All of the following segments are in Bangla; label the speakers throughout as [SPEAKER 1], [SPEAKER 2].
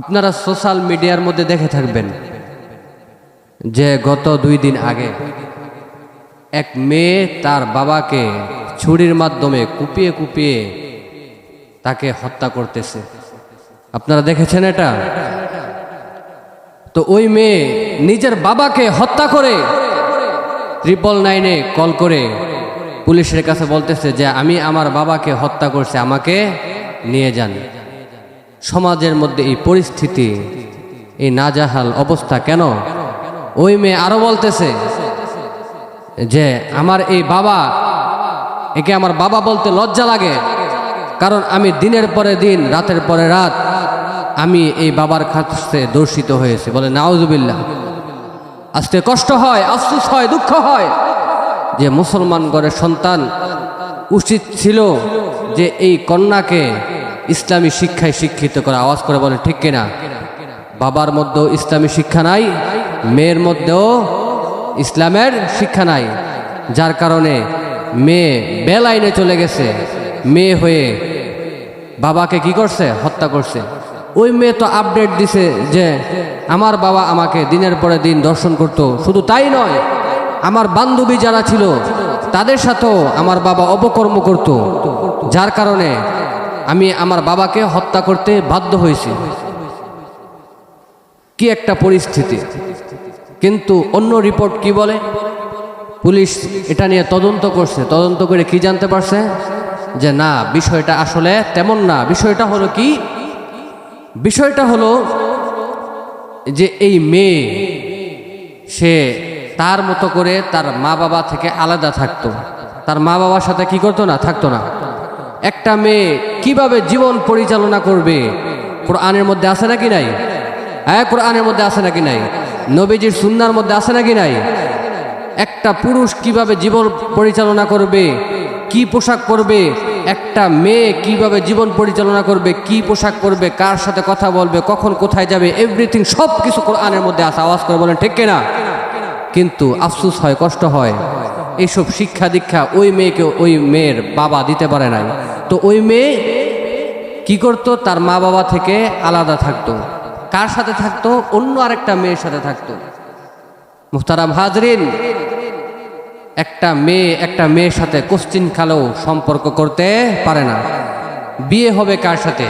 [SPEAKER 1] আপনারা সোশ্যাল মিডিয়ার মধ্যে দেখে থাকবেন যে গত দুই দিন আগে এক মেয়ে তার বাবাকে ছুরির মাধ্যমে কুপিয়ে কুপিয়ে তাকে হত্যা করতেছে। আপনারা দেখেছেন এটা? তো ওই মেয়ে নিজের বাবাকে হত্যা করে ট্রিপল নাইনে কল করে পুলিশের কাছে বলতেছে যে, আমি আমার বাবাকে হত্যা করছি, আমাকে নিয়ে যান। সমাজের মধ্যে এই পরিস্থিতি, এই নাজাহাল অবস্থা কেন? ওই মেয়ে আরও বলতেছে যে, আমার এই বাবা, একে আমার বাবা বলতে লজ্জা লাগে। কারণ আমি দিনের পরে দিন, রাতের পরে রাত, আমি এই বাবার কাছে দর্শিত হয়েছে। বলে, নাউজুবিল্লাহ। আজকে কষ্ট হয়, আফসুস হয়, দুঃখ হয় যে মুসলমান ঘরের সন্তান উচিত ছিল যে এই কন্যাকে ইসলামী শিক্ষায় শিক্ষিত করা আওয়াজ করে বলে ঠিক কিনা? বাবার মধ্যেও ইসলামী শিক্ষা নাই, মেয়ের মধ্যেও ইসলামের শিক্ষা নাই। যার কারণে মেয়ে বেলাইনে চলে গেছে। মেয়ে হয়ে বাবাকে কি করছে? হত্যা করছে। ওই মেয়ে তো আপডেট দিছে যে আমার বাবা আমাকে দিনের পরে দিন দর্শন করত। শুধু তাই নয়, আমার বান্ধবী যারা ছিল, তাদের সাথেও আমার বাবা অপকর্ম করত। যার কারণে আমি আমার বাবাকে হত্যা করতে বাধ্য হয়েছি। কি একটা পরিস্থিতি। কিন্তু অন্য রিপোর্ট কি বলে? পুলিশ এটা নিয়ে তদন্ত করছে। তদন্ত করে কি জানতে পারছে? যে না, বিষয়টা আসলে তেমন না। বিষয়টা হলো কি? বিষয়টা হলো যে এই মেয়ে, সে তার মতো করে তার মা বাবা থেকে আলাদা থাকতো। তার মা বাবার সাথে কি করতো না? থাকতো না। একটা মেয়ে কীভাবে জীবন পরিচালনা করবে? কোরআনের মধ্যে আছে নাকি নাই? হ্যাঁ কোরআনের মধ্যে আছে নাকি নাই? নবীজির সুন্নার মধ্যে আছে নাকি নাই? একটা পুরুষ কীভাবে জীবন পরিচালনা করবে? কি পোশাক পরবে? একটা মেয়ে কীভাবে জীবন পরিচালনা করবে? কি পোশাক পরবে? কার সাথে কথা বলবে? কখন কোথায় যাবে? এভরিথিং সব কিছু কোরআনের মধ্যে আছে। আওয়াজ করে বলেন, ঠিক কিনা? কিন্তু আফসুস হয়, কষ্ট হয়। এইসব শিক্ষা দীক্ষা ওই মেয়েকে ওই মেয়ের বাবা দিতে পারে নাই। তো ওই মেয়ে কি করতো? তার মা বাবা থেকে আলাদা থাকতো। কার সাথে থাকতো? অন্য আরেকটা মেয়ের সাথে থাকতো। মুহতারাম হাজরিন, একটা মেয়ে একটা মেয়ের সাথে কোশ্চিন খালেও সম্পর্ক করতে পারে না। বিয়ে হবে কার সাথে?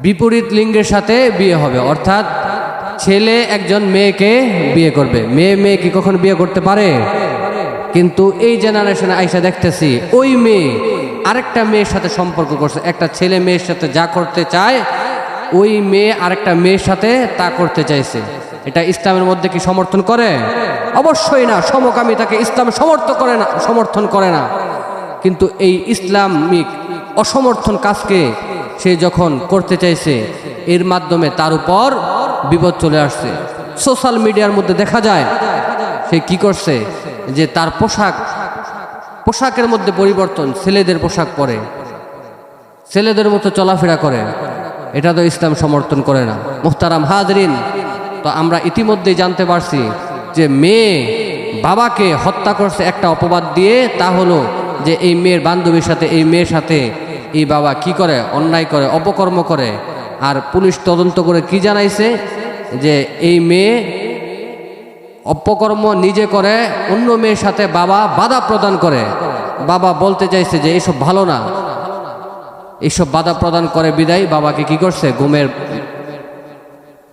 [SPEAKER 1] বিপরীত লিঙ্গের সাথে বিয়ে হবে। অর্থাৎ ছেলে একজন মেয়েকে বিয়ে করবে। মেয়ে মেয়ে কি কখন বিয়ে করতে পারে? কিন্তু এই জেনারেশনে আইসা দেখতেছি, ওই মেয়ে আরেকটা মেয়ের সাথে সম্পর্ক করছে। একটা ছেলে মেয়ের সাথে যা করতে চায়, ওই মেয়ে আরেকটা মেয়ের সাথে তা করতে চাইছে। এটা ইসলামের মধ্যে কি সমর্থন করে? অবশ্যই না সমকামিতাকে ইসলাম সমর্থন করে না, সমর্থন করে না। কিন্তু এই ইসলামিক অসমর্থন কাজকে সে যখন করতে চাইছে, এর মাধ্যমে তার উপর বিপদ চলে আসছে। সোশ্যাল মিডিয়ার মধ্যে দেখা যায়, সে কি করছে? যে তার পোশাক, পোশাকের মধ্যে পরিবর্তন, ছেলেদের পোশাক পরে। ছেলেদের মতো চলাফেরা করে। এটা তো ইসলাম সমর্থন করে না। মুখতারাম হাজরিন, তো আমরা ইতিমধ্যেই জানতে পারছি যে মেয়ে বাবাকে হত্যা করছে একটা অপবাদ দিয়ে। তা হলো যে এই মেয়ের বান্ধবীর সাথে, এই মেয়ের সাথে এই বাবা কি করে? অন্যায় করে, অপকর্ম করে। আর পুলিশ তদন্ত করে কি জানাইছে? যে এই মেয়ে অপকর্ম নিজে করে, অন্য মেয়ের সাথে বাবা বাধা প্রদান করে। বাবা বলতে চাইছে যে এইসব ভালো না। এইসব বাধা প্রদান করে বিদায়। বাবাকে কি করছে? ঘুমের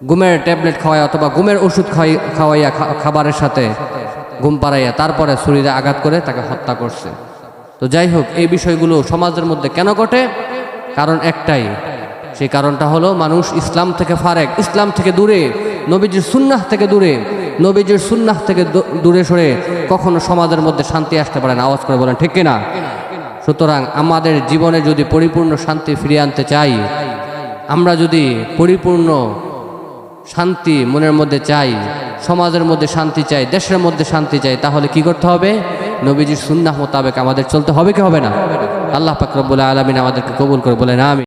[SPEAKER 1] ঘুমের ট্যাবলেট খাওয়াই অথবা ঘুমের ওষুধ খাওয়াই খাওয়াইয়া খাবারের সাথে ঘুম পাড়াইয়া তারপরে শরীরে আঘাত করে তাকে হত্যা করছে। তো যাই হোক, এই বিষয়গুলো সমাজের মধ্যে কেন ঘটে? কারণ একটাই। সেই কারণটা হলো মানুষ ইসলাম থেকে ফারেক। ইসলাম থেকে দূরে, নবীজির সুন্নাহ থেকে দূরে। নবীজির সুন্নাহ থেকে দূরে সরে কখনো সমাজের মধ্যে শান্তি আসতে পারে না। আওয়াজ করে বলেন, ঠিক কিনা সুতরাং আমাদের জীবনে যদি পরিপূর্ণ শান্তি ফিরিয়ে আনতে চাই, আমরা যদি পরিপূর্ণ শান্তি মনের মধ্যে চাই, সমাজের মধ্যে শান্তি চাই, দেশের মধ্যে শান্তি চাই, তাহলে কি করতে হবে? নবীজির সুন্নাহ মোতাবেক আমাদের চলতে হবে কি হবে না? আল্লাহ পাক আলমিন আমাদেরকে কবুল করে বলেন আমি